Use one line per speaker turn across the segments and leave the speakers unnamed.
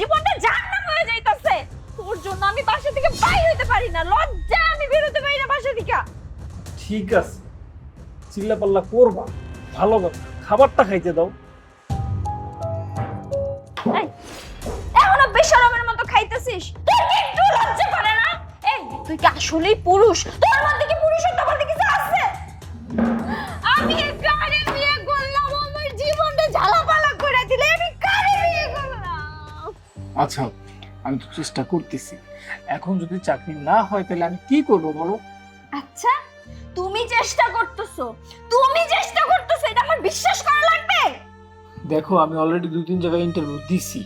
জীবনটা জাহান্নাম হয়ে যাইতাছে। তোর জন্য আমি বাসা থেকে বাইর হইতে পারি না লজ্জা আমি পারি না বাসা থেকে।
ঠিক আছে চিল্লা পাল্লা করবা ভালো কথা। খাবারটা খাইতে দাও।
এখনও বেশরমের মতো খাইতেছিস? তোর কি একটু লজ্জা করে না? এই তুই কি আসলেই পুরুষ? তোর মধ্যে কি
আচ্ছা আমি তো চেষ্টা করতেছি। এখন যদি চাকরি না হয় তাহলে আমি কি করব বলো?
আচ্ছা তুমি চেষ্টা করতেছো। তুমি চেষ্টা করতেছো এটা আমার বিশ্বাস করা লাগবে?
দেখো আমি অলরেডি দুই তিন জায়গায় ইন্টারভিউ দিছি।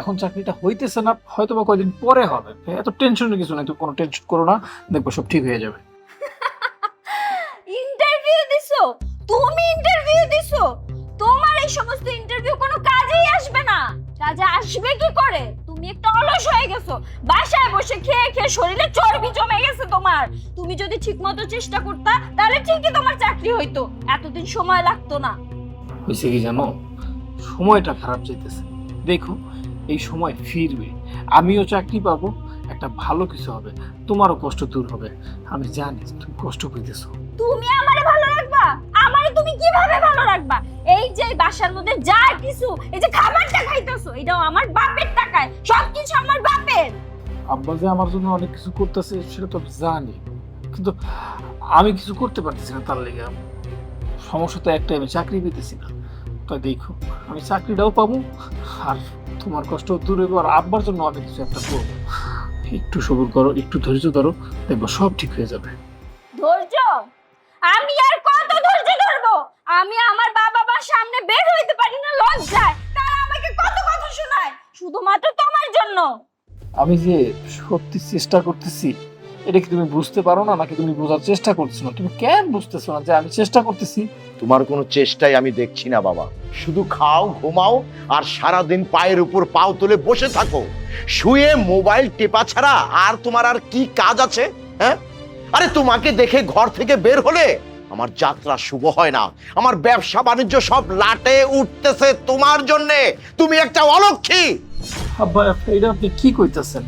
এখন চাকরিটা হইতেছে না হয়তো বা কয়দিন পরে হবে। এত টেনশনের কিছু নাই তো কোনো টেনশন করো না দেখব সব ঠিক হয়ে যাবে।
ইন্টারভিউ দিছো? তুমি ইন্টারভিউ দিছো? তোমার এই সমস্ত ইন্টারভিউ কোনো কাজেই আসবে না। কাজে আসবে কি করে? তুমি একটা অলস হয়ে গেছো। বাসায় বসে খেয়ে খেয়ে শরীরে চর্বি জমে গেছে তোমার। তুমি যদি ঠিকমতো চেষ্টা করতা তাহলে ঠিকই তোমার চাকরি হইতো। এতদিন সময় লাগতো না।
হয়েছে কি জানো? সময়টা খারাপ যাইতেছে। দেখো এই সময় ফিরবে। আমিও চাকরি পাবো একটা ভালো কিছু হবে। তোমারও কষ্ট দূর হবে। আমি জানি তুমি কষ্ট পেতেছো
তুমি আমারে তুমি কীভাবে ভালো রাখবা? এই যে বাসার মধ্যে যা কিছু এই যে খাবারটা খাইতেছো এটাও আমার বাপের টাকায়। সবকিছু আমার বাপের।
আব্বা যে আমার জন্য অনেক কিছু করতেছে সেটা তো জানি। কিন্তু আমি কিছু করতে পারতেছি না তার লেগে। সমস্যা তো একটাই আমি চাকরি পেতেছি না। তাই দেখো আমি চাকরিটাও পাবো আর তোমার কষ্ট দূর হইব আর আব্বার জন্য আমি কিছু একটা করব। একটু সবুর করো একটু ধৈর্য ধরো দেখব সব ঠিক হয়ে যাবে।
ধৈর্য? আমি আর কত ধৈর্য আমি আমার বাবা মার সামনে বের হইতে পারি না লজ্জায়। তারা আমাকে কত কথা শোনায়? শুধুমাত্র তোমার জন্য।
আমি যে সত্যি চেষ্টা করতেছি এটা কি তুমি বুঝতে পারো না নাকি তুমি বোঝার চেষ্টা করছ না? তুমি কেন বুঝতেছো না যে আমি চেষ্টা করতেছি?
তোমার কোনো চেষ্টাই আমি দেখছি না বাবা। শুধু খাও ঘুমাও আর সারাদিন পায়ের উপর পাও তুলে বসে থাকো। শুয়ে মোবাইল টেপা ছাড়া আর তোমার আর কি কাজ আছে হ্যাঁ? আরে তোমাকে দেখে ঘর থেকে বের হলে আমার যাত্রা শুভ হয় না। আমার ব্যবসা বাণিজ্য সব লাটে উঠতেছে তোমার জন্যে। তুমি একটা অলক্ষী।
আব্বা এটা আপনি কি কইতেছেন?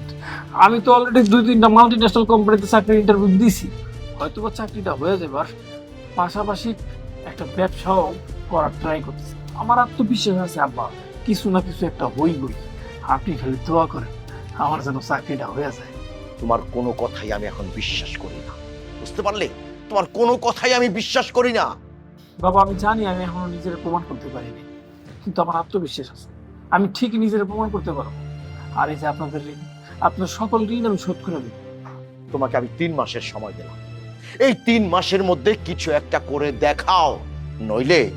আমি তো অলরেডি দুই তিনটা মাল্টি ন্যাশনাল কোম্পানিতে চাকরির ইন্টারভিউ দিছি। হয়তো বা চাকরিটা হয়ে যাবে আর পাশাপাশি একটা ব্যবসাও করার ট্রাই করতেছি। আমার আত্মবিশ্বাস আছে আব্বা। কিছু না কিছু একটা হইবই। আপনি খালি দোয়া করেন আমার যেন চাকরিটা হয়ে যায়।
তোমার কোনো কথাই আমি এখন বিশ্বাস করি না। বুঝতে পারলে? তোমার কোনো কথাই আমি বিশ্বাস করি না।
বাবা আমি জানি আমি এখনও নিজের প্রমাণ করতে পারিনি কিন্তু আমার আত্মবিশ্বাস আছে। আমি ঠিক নিজের প্রমাণ করতে পারব। আর এই যে আপনাদের ঋণ আপনার সকল ঋণ আমি শোধ করে দেবো।
তোমাকে আমি তিন মাসের সময় দিলাম। এই তিন মাসের মধ্যে কিছু একটা করে দেখাও। নইলে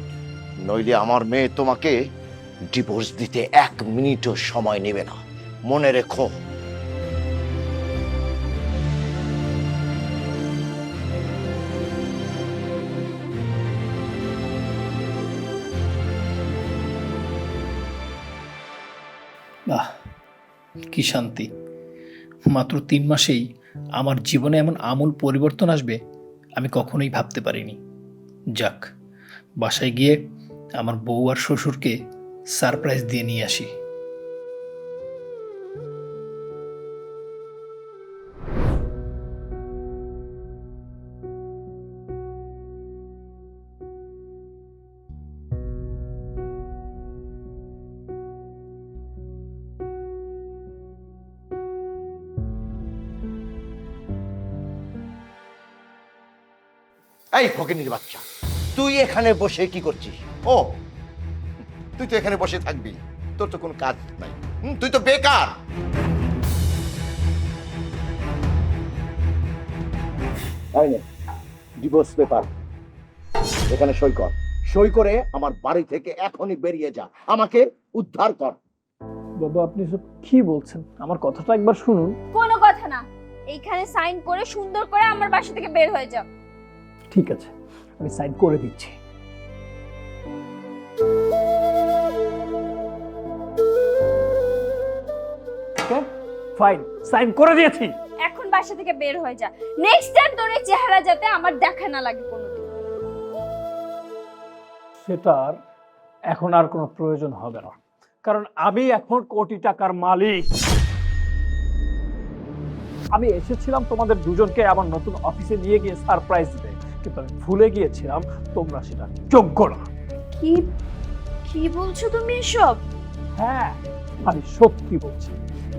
নইলে আমার মেয়ে তোমাকে ডিভোর্স দিতে এক মিনিটও সময় নেবে না। মনে রেখো।
কি শান্তি? মাত্র তিন মাসেই আমার জীবনে এমন আমূল পরিবর্তন আসবে, আমি কখনোই ভাবতে পারিনি। যাক, বাসায় গিয়ে আমার বউ আর শ্বশুরকে সারপ্রাইজ দিয়ে নিয়ে আসি।
এই ফকিনির বাচ্চা। তুই এখানে বসে কি করছিস? ও তুই তো এখানে বসে থাকবি। তোর তো কোনো কাজ নাই। হুম, তুই তো বেকার। ডিভোর্স পেপার এখানে সই কর। সই করে আমার বাড়ি থেকে এখনই বেরিয়ে যা। আমাকে উদ্ধার কর।
বাবা আপনি সব কি বলছেন? আমার কথাটা একবার শুনুন।
কোনো কথা না। এইখানে সাইন করে সুন্দর করে আমার বাসা থেকে বের হয়ে যাও।
ঠিক আছে আমি সাইন করে দিচ্ছি। ফাইন সাইন করে দিয়েছি।
এখন বাসা থেকে বের হয়ে যা। নেক্সট টাইম তোর এই চেহারা যাতে আমার দেখা না লাগে কোনোদিন।
সেটার এখন আর কোনো প্রয়োজন হবে না।
কারণ আমি এখন কোটি টাকার মালিক। আমি এসেছিলাম তোমাদের দুজনকে আমার নতুন অফিসে নিয়ে গিয়ে সারপ্রাইজ দিতে। কিন্তু আমি ভুলে গিয়েছিলাম তোমরা সেটা। যোগ্য না।
কি কি বলছো তুমি এসব?
হ্যাঁ আমি সত্যি বলছি।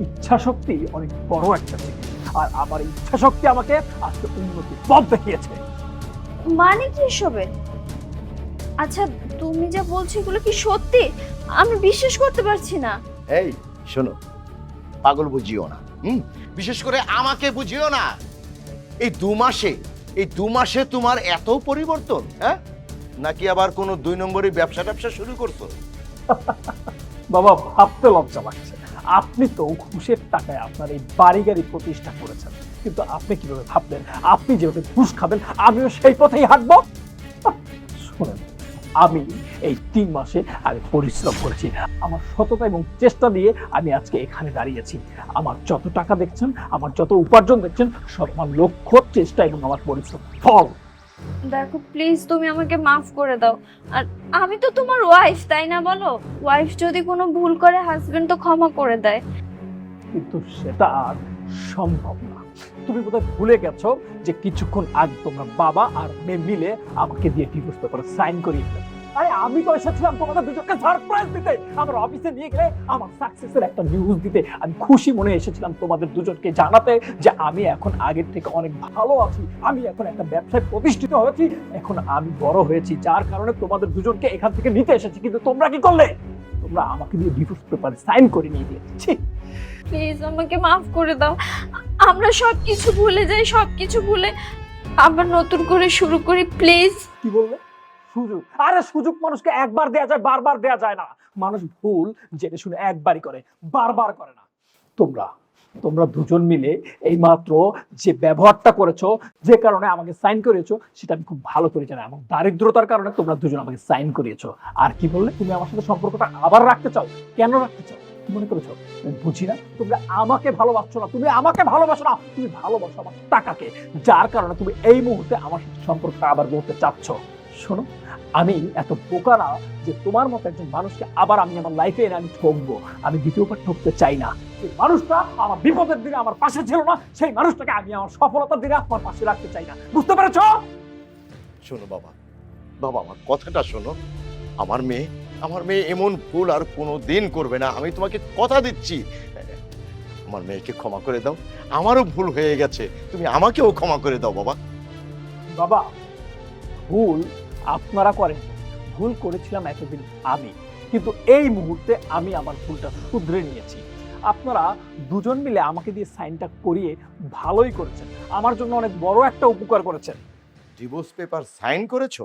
ইচ্ছা শক্তি অনেক বড় একটা জিনিস। আর আমার ইচ্ছা শক্তি আমাকে আজকে উন্নতি পথ দেখিয়েছে।
মানে কি এসবে? আচ্ছা তুমি যা বলছো এগুলো কি সত্যি? আমি বিশ্বাস করতে পারছি না।
এই শোনো পাগল বুঝিও না হুম? বিশেষ করে আমাকে বুঝিও না। এই দু মাসে এই দু মাসে তোমার এত পরিবর্তন হ্যাঁ? নাকি আবার কোনো দুই নম্বরই ব্যবসা ট্যাবসা শুরু করতো
বাবা, ভাবতে লজ্জা লাগছে। আপনি তো ঘুষের টাকায় আপনার এই বাড়ি গাড়ি প্রতিষ্ঠা করেছেন। কিন্তু আপনি কীভাবে ভাবলেন? আপনি যেভাবে ঘুষ খাবেন, আমিও সেই পথেই হাঁটবো। শুনেন আমি এই তিন মাসে আমি পরিশ্রম করেছি। আমার সততা এবং চেষ্টা দিয়ে আমি আজকে এখানে দাঁড়িয়েছি আমার যত টাকা দেখছেন আমার যত উপার্জন দেখছেন সব আমার লক্ষ্য চেষ্টা এবং আমার পরিশ্রম ফল।
দেখো প্লিজ তুমি আমাকে মাফ করে দাও। আর আমি তো তোমার ওয়াইফ তাই না বলো? ওয়াইফ যদি কোনো ভুল করে হাজবেন্ড তো ক্ষমা করে দেয়।
কিন্তু সেটা আর সম্ভব না। তুমি বোধহয় ভুলে গেছো যে কিছুক্ষণ আগে তোমরা বাবা আর মেয়ে মিলে আমাকে দিয়ে ডিভোর্স পেপারে সাইন করিয়ে আরে আমি তো এসেছিলাম তোমাদের দুজনকে সারপ্রাইজ দিতে। আমার অফিসে নিয়ে গেলে আমার সাকসেসের একটা নিউজ দিতে। আমি খুশি মনে এসেছিলাম তোমাদের দুজনকে জানাতে যে আমি এখন আগের থেকে অনেক ভালো আছি। আমি এখন একটা ব্যবসায় প্রতিষ্ঠিত হয়েছি। এখন আমি বড় হয়েছি, যার কারণে তোমাদের দুজনকে এখান থেকে নিতে এসেছি। কিন্তু তোমরা কি করলে? তোমরা আমাকে দিয়ে ডিভোর্স পেপারে সাইন করে নিয়ে দিয়েছি
প্লিজ আমাকে মাফ করে দাও। আমরা সব কিছু ভুলে যাই সব কিছু ভুলে আবার নতুন করে শুরু করি প্লিজ
কি বললে? সুযোগ। আরে সুযোগ মানুষকে একবার দেয়া যায়, বারবার দেয়া যায় না। মানুষ ভুল জেনে শুনে একবারই করে, বারবার করে না। তোমরা তোমরা দুজন মিলে এই মাত্র যে ব্যবহারটা করেছ, যে কারণে আমাকে সাইন করিয়েছো, সেটা আমি খুব ভালো করে জানি। এবং দারিদ্রতার কারণে তোমরা দুজন আমাকে সাইন করিয়েছো। আর কি বললে? তুমি আমার সাথে সম্পর্কটা আবার রাখতে চাও? কেন রাখতে চাও? মনে করেছ? বুঝি না। তোমরা আমাকে ভালোবাসছো না। তুমি আমাকে ভালোবাসো না। তুমি ভালোবাসো আমার টাকাকে। যার কারণে তুমি এই মুহূর্তে আমার সম্পর্কটা আবার বলতে চাচ্ছ। শোনো, আমি এত বোকা না যে তোমার মতো একজন মানুষকে আবার আমি আমার লাইফে এনে আমি ঠকবো। আমি দ্বিতীয়বার ঠকতে চাই না। সেই মানুষটা আমার বিপদের দিনে আমার পাশে ছিল না। সেই মানুষটাকে আমি আমার সফলতার দিনে আমার পাশে রাখতে চাই না। বুঝতে পেরেছ?
শোনো বাবা। বাবা, আমার কথাটা শোনো। আমার মেয়ে আমার মেয়ে এমন ভুল আর কোনো দিন করবে না। আমি তোমাকে কথা দিচ্ছি। আমার মেয়েকে ক্ষমা করে দাও। আমারও ভুল হয়ে গেছে। তুমি আমাকেও ক্ষমা করে দাও বাবা।
বাবা ভুল আপনারা করেন। ভুল করেছিলাম এতদিন আমি। কিন্তু এই মুহূর্তে আমি আমার ভুলটা শুধরে নিয়েছি। আপনারা দুজন মিলে আমাকে দিয়ে সাইনটা করিয়ে ভালোই করেছেন। আমার জন্য অনেক বড় একটা উপকার করেছেন।
ডিভোর্স পেপার সাইন করেছ?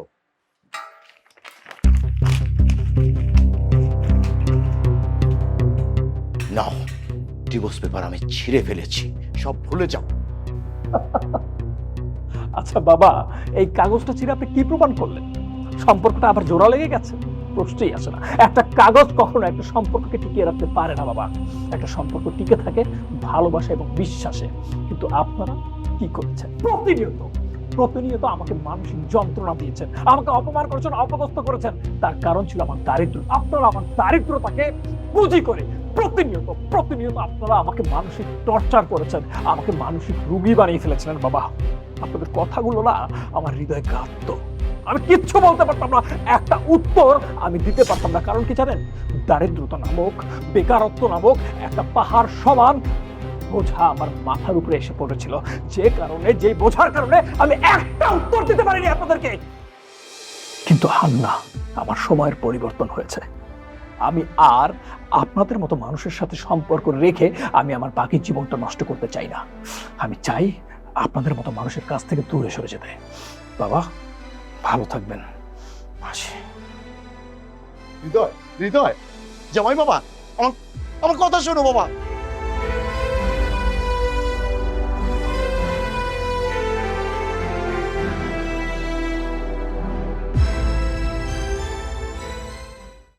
ডিভোর্স পেপার আমি ছিঁড়ে ফেলেছি। সব ভুলে যাও।
আচ্ছা বাবা, এই কাগজটা ছিঁড়ে আপনি কি প্রমাণ করলেন? সম্পর্কটা আবার জোড়া লেগে গেছে? প্রশ্নই আসে না। একটা কাগজ কখনো একটা সম্পর্ককে টিকিয়ে রাখতে পারে না বাবা। একটা সম্পর্ক টিকে থাকে ভালোবাসা এবং বিশ্বাসে। কিন্তু আপনারা কি করছেন? প্রতিনিয়ত প্রতিনিয়ত আমাকে মানসিক যন্ত্রণা দিয়েছেন। আমাকে অপমান করেছেন, অপদস্থ করেছেন। তার কারণ ছিল আমার দারিদ্র। আপনারা আমার দারিদ্রতাকে পুঁজি করে প্রতিনিয়ত প্রতিনিয়ত আপনারা আমাকে মানসিক টর্চার করেছেন, আমাকে মানসিক রুগী বানিয়ে ফেলেছিলেন, বাবা। আপনাদের কথাগুলো না আমার হৃদয় কাঁদতো আমি কিচ্ছু বলতে পারতাম না, একটা উত্তর আমি দিতে পারতাম না। কারণ কি জানেন? দারিদ্রতা নামক, বেকারত্ব নামক একটা পাহাড় সমান বোঝা আমার মাথার উপরে এসে পড়েছিল। যে কারণে, যে বোঝার কারণে আমি একটা উত্তর দিতে পারিনি আপনাদেরকে। কিন্তু হান্না, আমার সময়ের পরিবর্তন হয়েছে। আমি আর আপনাদের মতো মানুষের সাথে সম্পর্ক রেখে আমি আমার বাকি জীবনটা নষ্ট করতে চাই না। আমি চাই আপনাদের মতো মানুষের কাছ থেকে দূরে সরে যেতে। বাবা, ভালো থাকবেন। আসি।
হৃদয় হৃদয়। জামাই বাবা, আমার আমার কথা শোনো বাবা।